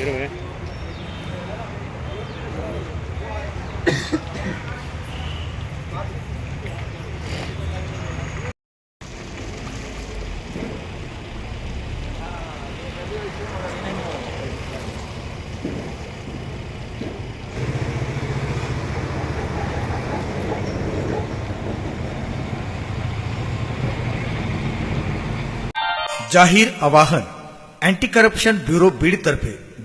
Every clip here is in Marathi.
இருங்க आवाहन एंटी करप्शन ब्यूरो बीड तर्फे.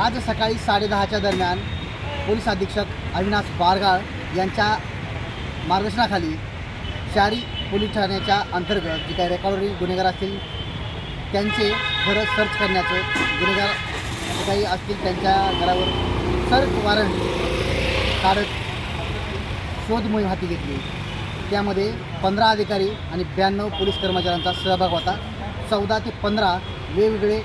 आज सकाळी साडेदहाच्या दरम्यान पोलीस अधीक्षक अविनाश बारगाळ यांच्या मार्गदर्शनाखाली शहरी पोलीस ठाण्याच्या अंतर्गत जे काही रेकॉर्डवरील गुन्हेगार असतील त्यांचे घरं सर्च करण्याचं गुन्हेगार जे काही असतील त्यांच्या घरावर सर्च वॉरंट काढत शोध मोहीम हाती घेतली. त्यामध्ये पंधरा अधिकारी आणि ब्याण्णव पोलीस कर्मचाऱ्यांचा सहभाग होता. चौदा ते पंधरा वेगवेगळे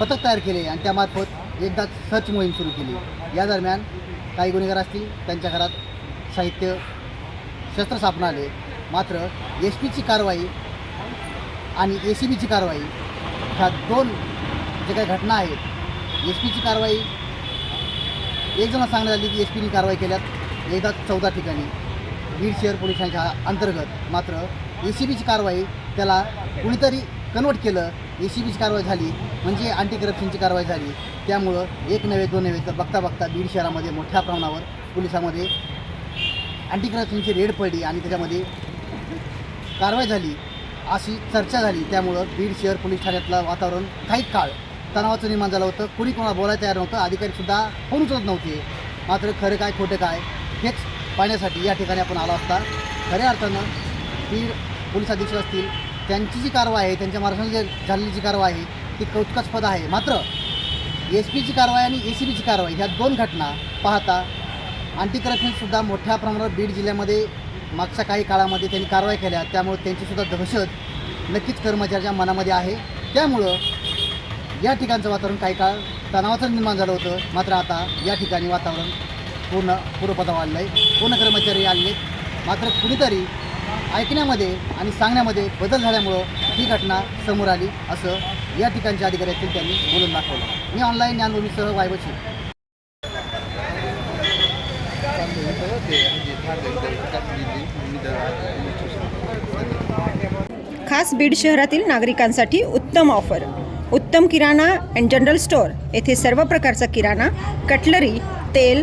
पथक तयार केले आणि त्यामार्फत एकदा सर्च मोहीम सुरू केली. या दरम्यान काही गुन्हेगार असतील त्यांच्या घरात साहित्य शस्त्र आले. मात्र एस पीची कारवाई आणि ए सी बीची कारवाई ह्या दोन जे काही घटना आहेत एस पीची कारवाई एक जण सांगण्यात आली की एस पीने कारवाई केल्यात एकदा चौदा ठिकाणी. बीड शहर पोलिसांच्या अंतर्गत. मात्र ए सी बीची कारवाई त्याला कुणीतरी कन्वर्ट केलं ए सी बीची कारवाई झाली म्हणजे अँटी करप्शनची कारवाई झाली. त्यामुळं एक नव्हे दोन नव्हे तर बघता बघता बीड शहरामध्ये मोठ्या प्रमाणावर पोलिसामध्ये अँटी करप्शनची रेड पडली आणि त्याच्यामध्ये कारवाई झाली अशी चर्चा झाली. त्यामुळं बीड शहर पोलीस ठाण्यातलं वातावरण काही काळ तणावाचं निर्माण झालं होतं. कुणी कोणाला बोलायला तयार नव्हतं. अधिकारीसुद्धा फोन उचलत नव्हते. मात्र खरं काय खोटं काय हेच पाहण्यासाठी या ठिकाणी आपण आलो असता. खऱ्या अर्थानं बीड पोलीस अधीक्षक असतील त्यांची जी कारवाई आहे त्यांच्या मार्फत झालेली जी कारवाई आहे ती कौतुकास्पद आहे. मात्र एस पीची कारवाई आणि ए सी बीची कारवाई ह्या दोन घटना पाहता अँटी करप्शनसुद्धा मोठ्या प्रमाणावर बीड जिल्ह्यामध्ये मागच्या काही काळामध्ये त्यांनी कारवाई केल्या. त्यामुळे त्यांचीसुद्धा दहशत नक्कीच कर्मचाऱ्याच्या मनामध्ये आहे. त्यामुळं या ठिकाणचं वातावरण काही काळ तणावाचं निर्माण झालं होतं. मात्र आता या ठिकाणी वातावरण पूर्ण पूर्वपदा वाढलं आहे. पूर्ण कर्मचारी आले मात्र कुणीतरी ऐकण्यामध्ये आणि सांगण्यामध्ये बदल झाल्यामुळं ही घटना समोर आली असं या ठिकाणच्या अधिकारी असतील त्यांनी बोलून दाखवलं. मी ऑनलाईन ज्ञानभूमीसह वायवशी खास बीड शहरातील नागरिकांसाठी उत्तम ऑफर. उत्तम किराणा अँड जनरल स्टोअर येथे सर्व प्रकारचा किराणा कटलरी तेल